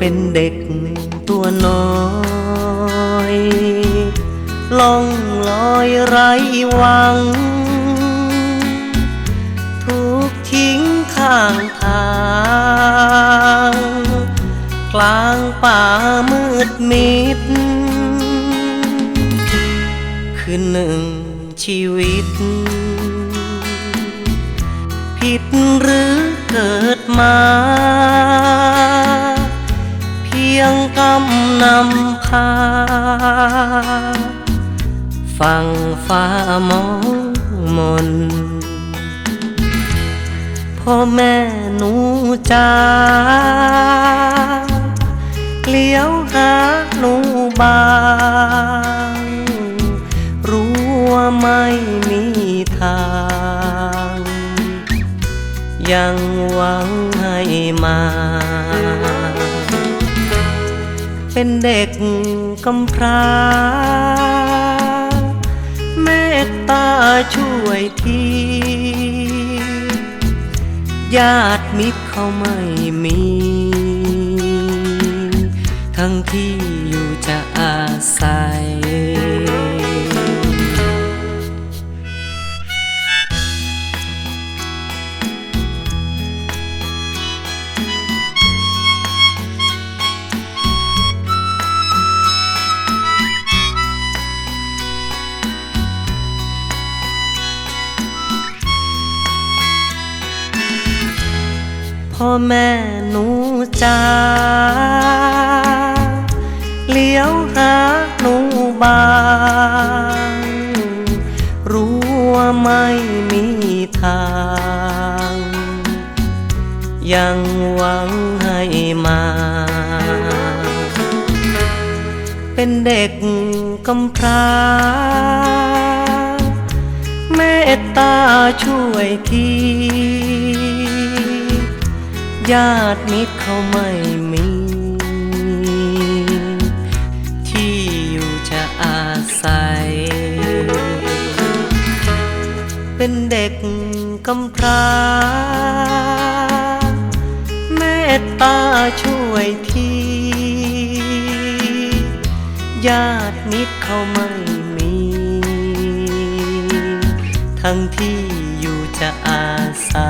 เด็กตัวน้อยล่องลอยไร้หวัง ถูกทิ้งข้างทาง กลางป่ามืดมิด คือหนึ่งชีวิต ผิดหรือเกิดมาำนำพา ฟังฟ้ามองมน พ่อแม่หนูจ้าเลี้ยวหาหนูบางรู้ว่าไม่มีทาง ยังหวังให้มา เป็นเด็กกำพร้า เมตตาช่วยทีญาติมิตรเขาไม่มี ทั้งที่อยู่จะอาศัย พ่อแม่หนูจ้าเลี้ยวหาหนูบางรู้ว่าไม่มีทาง ยังหวังให้มา เป็นเด็กกำพร้าเมตตาช่วยที ญาติมิตรเขาไม่มี ที่อยู่จะอาศัย เป็นเด็กกำพร้าเมตตาช่วยทีญาติมิตรเขาไม่มี ทั้งที่อยู่จะอาศัย